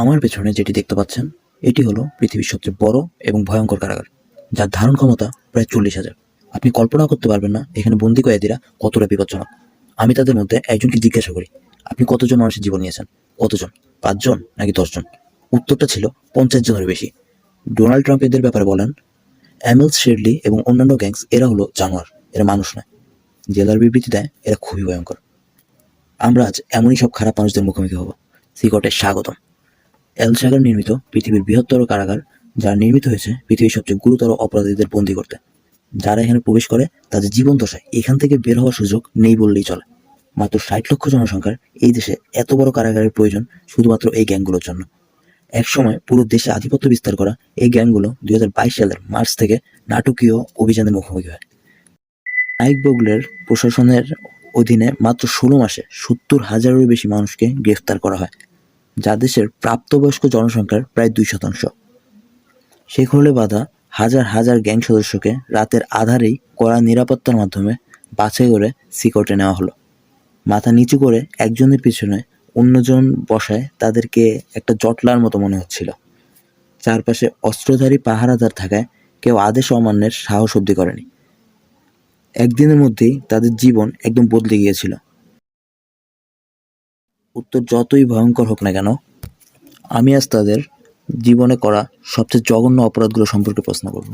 আমার পেছনে যেটি দেখতে পাচ্ছেন, এটি হলো পৃথিবীর সবচেয়ে বড় এবং ভয়ঙ্কর কারাগার, যার ধারণ ক্ষমতা প্রায় চল্লিশ হাজার। আপনি কল্পনা করতে পারবেন না এখানে বন্দি কয়েদিরা কতটা বিপজ্জনক। আমি তাদের মধ্যে একজনকে জিজ্ঞাসা করি, আপনি কতজন মানুষের জীবন নিয়েছেন? কতজন? পাঁচজন নাকি দশজন? উত্তরটা ছিল পঞ্চাশ জনের বেশি। ডোনাল্ড ট্রাম্প এদের ব্যাপারে বলেন, অ্যামেলস শেডলি এবং অন্যান্য গ্যাংস এরা হলো জানোয়ার, এরা মানুষ নয়। জেলার বিবৃতি দেয়, এরা খুবই ভয়ঙ্কর। আমরা আজ এমনই সব খারাপ মানুষদের মুখোমুখি হব। সিকটের স্বাগতম। এল সাগার নির্মিত পৃথিবীর বৃহত্তর কারাগার যা নির্মিত হয়েছে পৃথিবীর সবচেয়ে গুরুতর অপরাধীদের বন্দী করতে। যারা এখানে প্রবেশ করে, তাদের জীবন দশায় এখান থেকে বের হওয়ার সুযোগ নেই বললেই চলে। মাত্র ষাট লক্ষ জনসংখ্যার এই দেশে এত বড় কারাগারের প্রয়োজন শুধুমাত্র এই গ্যাংগুলোর জন্য। একসময় পুরো দেশে আধিপত্য বিস্তার করা এই গ্যাংগুলো দুই বাইশ সালের মার্চ থেকে নাটকীয় অভিযানের মুখোমুখি হয়। নাইক বগলের প্রশাসনের অধীনে মাত্র ষোলো মাসে সত্তর হাজারেরও বেশি মানুষকে গ্রেফতার করা হয়। যা দেশের প্রাপ্তবয়স্ক জনসংখ্যার প্রায় দুই শতাংশ। শেখ হলে বাধা হাজার হাজার গ্যাং সদস্যকে রাতের আধারেই কড়া নিরাপত্তার মাধ্যমে বাছাই করে সিকটে নেওয়া হলো। মাথা নিচু করে একজনের পিছনে অন্যজন বসায় তাদেরকে একটা জটলার মতো মনে হচ্ছিল। চারপাশে অস্ত্রধারী পাহারাদার থাকায় কেউ আদেশ অমান্যের সাহস অব্দি করেনি। একদিনের মধ্যেই তাদের জীবন একদম বদলে গিয়েছিল। উত্তর যতই ভয়ঙ্কর হোক না কেন, আমি আজ তাদের জীবনে করা সবচেয়ে জঘন্য অপরাধগুলো সম্পর্কে প্রশ্ন করব।